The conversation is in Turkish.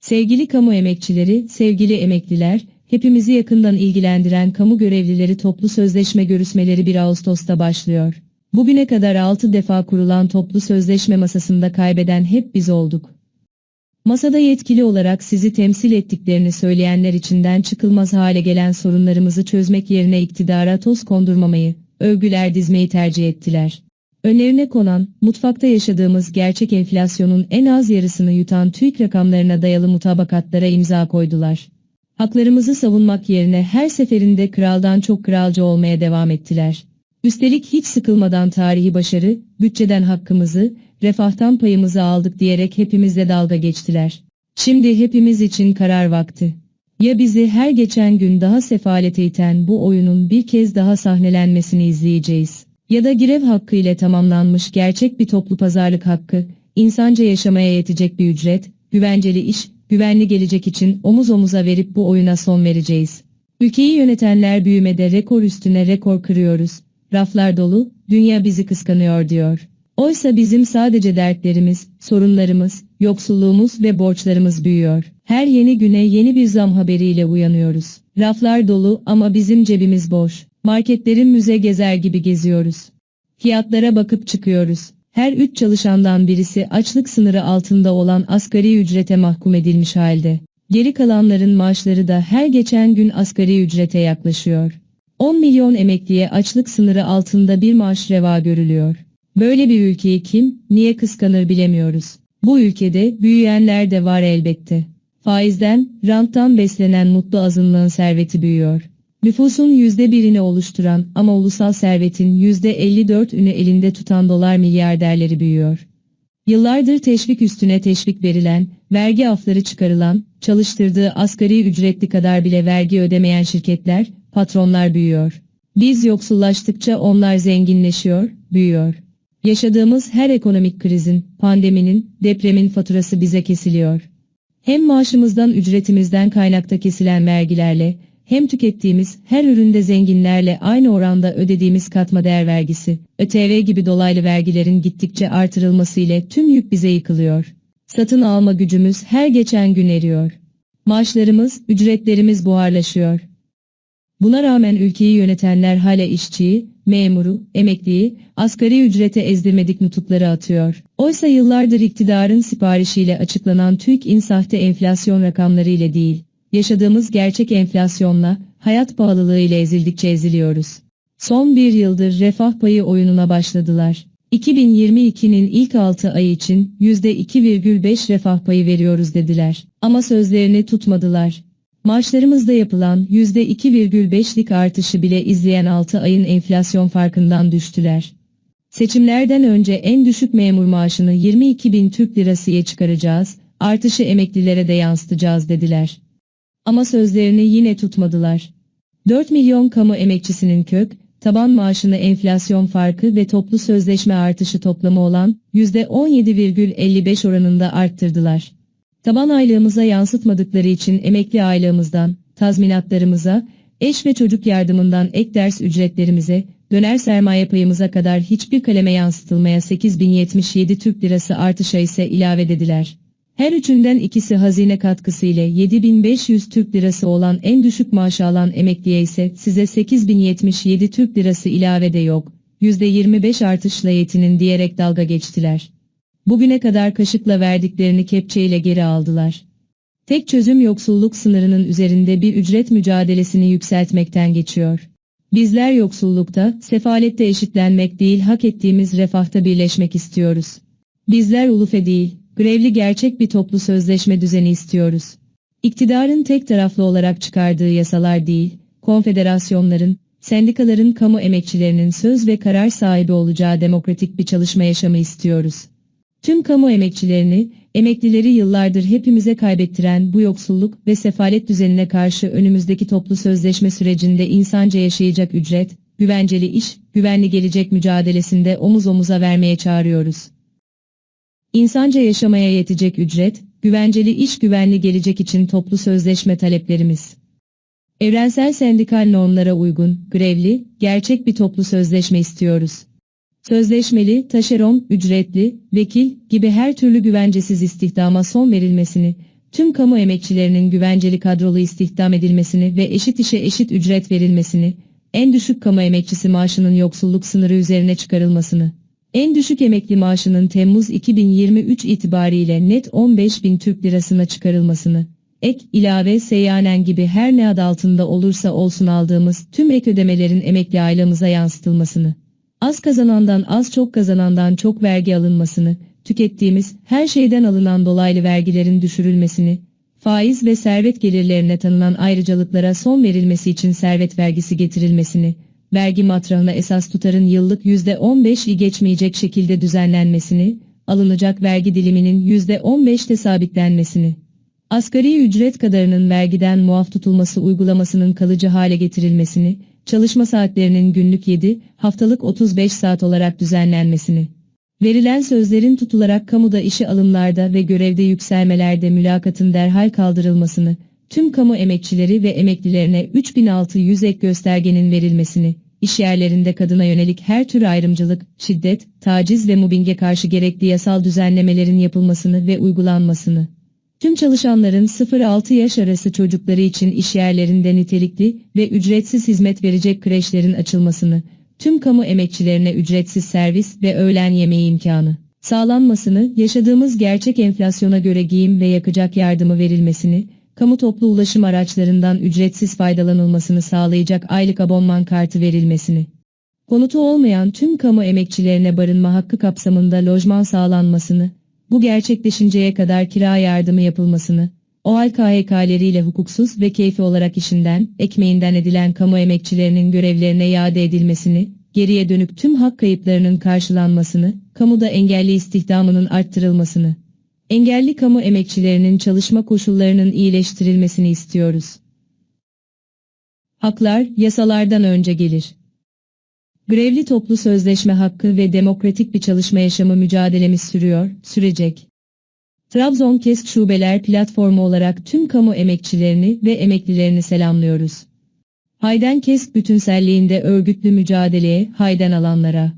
Sevgili kamu emekçileri, sevgili emekliler, hepimizi yakından ilgilendiren kamu görevlileri toplu sözleşme görüşmeleri 1 Ağustos'ta başlıyor. Bugüne kadar 6 defa kurulan toplu sözleşme masasında kaybeden hep biz olduk. Masada yetkili olarak sizi temsil ettiklerini söyleyenler içinden çıkılmaz hale gelen sorunlarımızı çözmek yerine iktidara toz kondurmamayı, övgüler dizmeyi tercih ettiler. Önlerine konan, mutfakta yaşadığımız gerçek enflasyonun en az yarısını yutan TÜİK rakamlarına dayalı mutabakatlara imza koydular. Haklarımızı savunmak yerine her seferinde kraldan çok kralcı olmaya devam ettiler. Üstelik hiç sıkılmadan tarihi başarı, bütçeden hakkımızı, refahtan payımızı aldık diyerek hepimizle dalga geçtiler. Şimdi hepimiz için karar vakti. Ya bizi her geçen gün daha sefalete iten bu oyunun bir kez daha sahnelenmesini izleyeceğiz. Ya da girev hakkı ile tamamlanmış gerçek bir toplu pazarlık hakkı, insanca yaşamaya yetecek bir ücret, güvenceli iş, güvenli gelecek için omuz omuza verip bu oyuna son vereceğiz. Ülkeyi yönetenler büyümede rekor üstüne rekor kırıyoruz. Raflar dolu, dünya bizi kıskanıyor diyor. Oysa bizim sadece dertlerimiz, sorunlarımız, yoksulluğumuz ve borçlarımız büyüyor. Her yeni güne yeni bir zam haberiyle uyanıyoruz. Raflar dolu ama bizim cebimiz boş. Marketlerin müze gezer gibi geziyoruz. Fiyatlara bakıp çıkıyoruz. Her üç çalışandan birisi açlık sınırı altında olan asgari ücrete mahkum edilmiş halde. Geri kalanların maaşları da her geçen gün asgari ücrete yaklaşıyor. 10 milyon emekliye açlık sınırı altında bir maaş reva görülüyor. Böyle bir ülkeyi kim, niye kıskanır bilemiyoruz. Bu ülkede büyüyenler de var elbette. Faizden, ranttan beslenen mutlu azınlığın serveti büyüyor. Nüfusun yüzde birini oluşturan ama ulusal servetin yüzde 54'ünü elinde tutan dolar milyarderleri büyüyor. Yıllardır teşvik üstüne teşvik verilen, vergi afları çıkarılan, çalıştırdığı asgari ücretli kadar bile vergi ödemeyen şirketler, patronlar büyüyor. Biz yoksullaştıkça onlar zenginleşiyor, büyüyor. Yaşadığımız her ekonomik krizin, pandeminin, depremin faturası bize kesiliyor. Hem maaşımızdan ücretimizden kaynakta kesilen vergilerle, hem tükettiğimiz her üründe zenginlerle aynı oranda ödediğimiz katma değer vergisi, ÖTV gibi dolaylı vergilerin gittikçe artırılması ile tüm yük bize yıkılıyor. Satın alma gücümüz her geçen gün eriyor. Maaşlarımız, ücretlerimiz buharlaşıyor. Buna rağmen ülkeyi yönetenler hala işçiyi, memuru, emekliyi, asgari ücrete ezdirmedik nutukları atıyor. Oysa yıllardır iktidarın siparişiyle açıklanan TÜİK'in sahte enflasyon rakamları ile değil, yaşadığımız gerçek enflasyonla, hayat pahalılığı ile ezildikçe eziliyoruz. Son bir yıldır refah payı oyununa başladılar. 2022'nin ilk 6 ayı için %2,5 refah payı veriyoruz dediler. Ama sözlerini tutmadılar. Maaşlarımızda yapılan %2,5'lik artışı bile izleyen 6 ayın enflasyon farkından düştüler. Seçimlerden önce en düşük memur maaşını 22 bin Türk lirasıya çıkaracağız, artışı emeklilere de yansıtacağız dediler. Ama sözlerini yine tutmadılar. 4 milyon kamu emekçisinin kök, taban maaşını enflasyon farkı ve toplu sözleşme artışı toplamı olan %17,55 oranında arttırdılar. Taban aylığımıza yansıtmadıkları için emekli aylığımızdan, tazminatlarımıza, eş ve çocuk yardımından ek ders ücretlerimize, döner sermaye payımıza kadar hiçbir kaleme yansıtılmaya 8077 Türk Lirası artışa ise ilave dediler. Her üçünden ikisi hazine katkısı ile 7500 Türk Lirası olan en düşük maaşı alan emekliye ise size 8077 Türk Lirası ilave de yok, %25 artışla yetinin diyerek dalga geçtiler. Bugüne kadar kaşıkla verdiklerini kepçeyle geri aldılar. Tek çözüm yoksulluk sınırının üzerinde bir ücret mücadelesini yükseltmekten geçiyor. Bizler yoksullukta, sefalette eşitlenmek değil hak ettiğimiz refahta birleşmek istiyoruz. Bizler ulufe değil, grevli gerçek bir toplu sözleşme düzeni istiyoruz. İktidarın tek taraflı olarak çıkardığı yasalar değil, konfederasyonların, sendikaların kamu emekçilerinin söz ve karar sahibi olacağı demokratik bir çalışma yaşamı istiyoruz. Tüm kamu emekçilerini, emeklileri yıllardır hepimize kaybettiren bu yoksulluk ve sefalet düzenine karşı önümüzdeki toplu sözleşme sürecinde insanca yaşayacak ücret, güvenceli iş, güvenli gelecek mücadelesinde omuz omuza vermeye çağırıyoruz. İnsanca yaşamaya yetecek ücret, güvenceli iş güvenli gelecek için toplu sözleşme taleplerimiz. Evrensel sendikal normlara uygun, grevli, gerçek bir toplu sözleşme istiyoruz. Sözleşmeli, taşeron, ücretli, vekil gibi her türlü güvencesiz istihdama son verilmesini, tüm kamu emekçilerinin güvenceli kadrolu istihdam edilmesini ve eşit işe eşit ücret verilmesini, en düşük kamu emekçisi maaşının yoksulluk sınırı üzerine çıkarılmasını, en düşük emekli maaşının Temmuz 2023 itibariyle net 15 bin Türk lirasına çıkarılmasını, ek, ilave, seyyanen gibi her ne adı altında olursa olsun aldığımız tüm ek ödemelerin emekli ailemıza yansıtılmasını, az kazanandan az çok kazanandan çok vergi alınmasını, tükettiğimiz her şeyden alınan dolaylı vergilerin düşürülmesini, faiz ve servet gelirlerine tanınan ayrıcalıklara son verilmesi için servet vergisi getirilmesini, vergi matrahına esas tutarın yıllık %15'i geçmeyecek şekilde düzenlenmesini, alınacak vergi diliminin %15'te sabitlenmesini, asgari ücret kadarının vergiden muaf tutulması uygulamasının kalıcı hale getirilmesini, çalışma saatlerinin günlük 7, haftalık 35 saat olarak düzenlenmesini, verilen sözlerin tutularak kamuda işe alımlarda ve görevde yükselmelerde mülakatın derhal kaldırılmasını, tüm kamu emekçileri ve emeklilerine 3600 ek göstergenin verilmesini, iş yerlerinde kadına yönelik her tür ayrımcılık, şiddet, taciz ve mobbinge karşı gerekli yasal düzenlemelerin yapılmasını ve uygulanmasını, tüm çalışanların 0-6 yaş arası çocukları için iş yerlerinde nitelikli ve ücretsiz hizmet verecek kreşlerin açılmasını, tüm kamu emekçilerine ücretsiz servis ve öğlen yemeği imkanı sağlanmasını, yaşadığımız gerçek enflasyona göre giyim ve yakacak yardımı verilmesini, kamu toplu ulaşım araçlarından ücretsiz faydalanılmasını sağlayacak aylık abonman kartı verilmesini, konutu olmayan tüm kamu emekçilerine barınma hakkı kapsamında lojman sağlanmasını, bu gerçekleşinceye kadar kira yardımı yapılmasını, OAL KHK'leriyle hukuksuz ve keyfi olarak işinden, ekmeğinden edilen kamu emekçilerinin görevlerine iade edilmesini, geriye dönük tüm hak kayıplarının karşılanmasını, kamuda engelli istihdamının arttırılmasını, engelli kamu emekçilerinin çalışma koşullarının iyileştirilmesini istiyoruz. Haklar yasalardan önce gelir. Grevli toplu sözleşme hakkı ve demokratik bir çalışma yaşamı mücadelemiz sürüyor, sürecek. Trabzon KESK Şubeler Platformu olarak tüm kamu emekçilerini ve emeklilerini selamlıyoruz. Hayden KESK bütünselliğinde örgütlü mücadeleye hayden alanlara,